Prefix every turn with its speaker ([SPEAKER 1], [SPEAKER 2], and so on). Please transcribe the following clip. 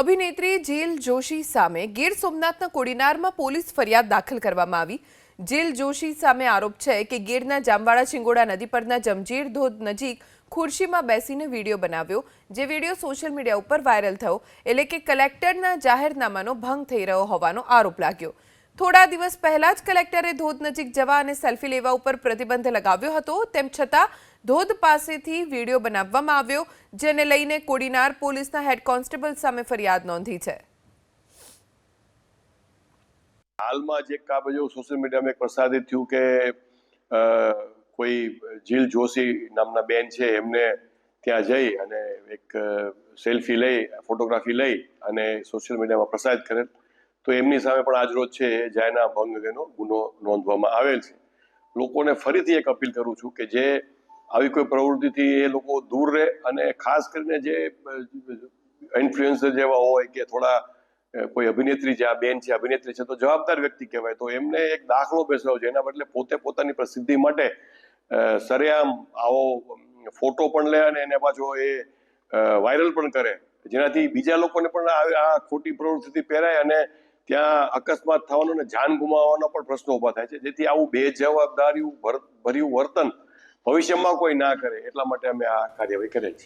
[SPEAKER 1] અભિનેત્રી જેલ જોશી સામે ગીર સોમનાથના કોડીનારમાં પોલીસ ફરિયાદ દાખલ કરવામાં આવી. જેલ જોશી સામે આરોપ છે કે ગીરના જામવાડા ચિંગોડા નદી પરના જમજીર ધોધ નજીક ખુરશીમાં બેસીને વીડિયો બનાવ્યો, જે વીડિયો સોશિયલ મીડિયા ઉપર વાયરલ થયો, એટલે કે કલેક્ટરના જાહેરનામાનો ભંગ થઈ રહ્યો હોવાનો આરોપ લાગ્યો. થોડા દિવસ પહેલા જ કલેક્ટરે ધોધ નજીક જવા અને સેલ્ફી લેવા ઉપર પ્રતિબંધ લગાવ્યો હતો. તેમ છતાં, ધોધ પાસેથી વીડિયો બનાવવામાં આવ્યો, જેને લઈને કોડીનાર પોલીસના હેડ કોન્સ્ટેબલ સામે ફરિયાદ નોંધી છે.
[SPEAKER 2] હાલમાં જે કામ જો સોશિયલ મીડિયામાં એક પ્રસારિત થયું કે કોઈ જીલ જોશી નામના બેન છે, એમને ત્યાં જઈ અને એક સેલ્ફી લઈ, ફોટોગ્રાફી લઈ અને સોશિયલ મીડિયામાં પ્રસારિત કરેલ. તો એમની સામે પણ આજરોજ છે જાયના ભંગ અંગેનો ગુનો નોંધવામાં આવેલ છે. લોકોને ફરીથી એક અપીલ કરું છું કે જે આવી કોઈ પ્રવૃત્તિથી એ લોકો દૂર રહે અને ખાસ કરીને જે ઇન્ફ્લુએન્સર જેવા હોય કે થોડા કોઈ અભિનેત્રી જે આ બેન છે, અભિનેત્રી છે, તો જવાબદાર વ્યક્તિ કહેવાય. તો એમને એક દાખલો બેસવો છે એના બદલે પોતે પોતાની પ્રસિદ્ધિ માટે સરેઆમ આવો ફોટો પણ લે અને એને પાછો એ વાયરલ પણ કરે. જેનાથી બીજા લોકોને પણ આ ખોટી પ્રવૃત્તિથી પહેરાય અને ત્યાં અકસ્માત થવાનો અને જાન ગુમાવવાનો પણ પ્રશ્ન ઊભા થાય છે. જેથી આવું બેજવાબદારી ભર્યું વર્તન ભવિષ્યમાં કોઈ ના કરે, એટલા માટે અમે આ કાર્યવાહી કરેલ છે.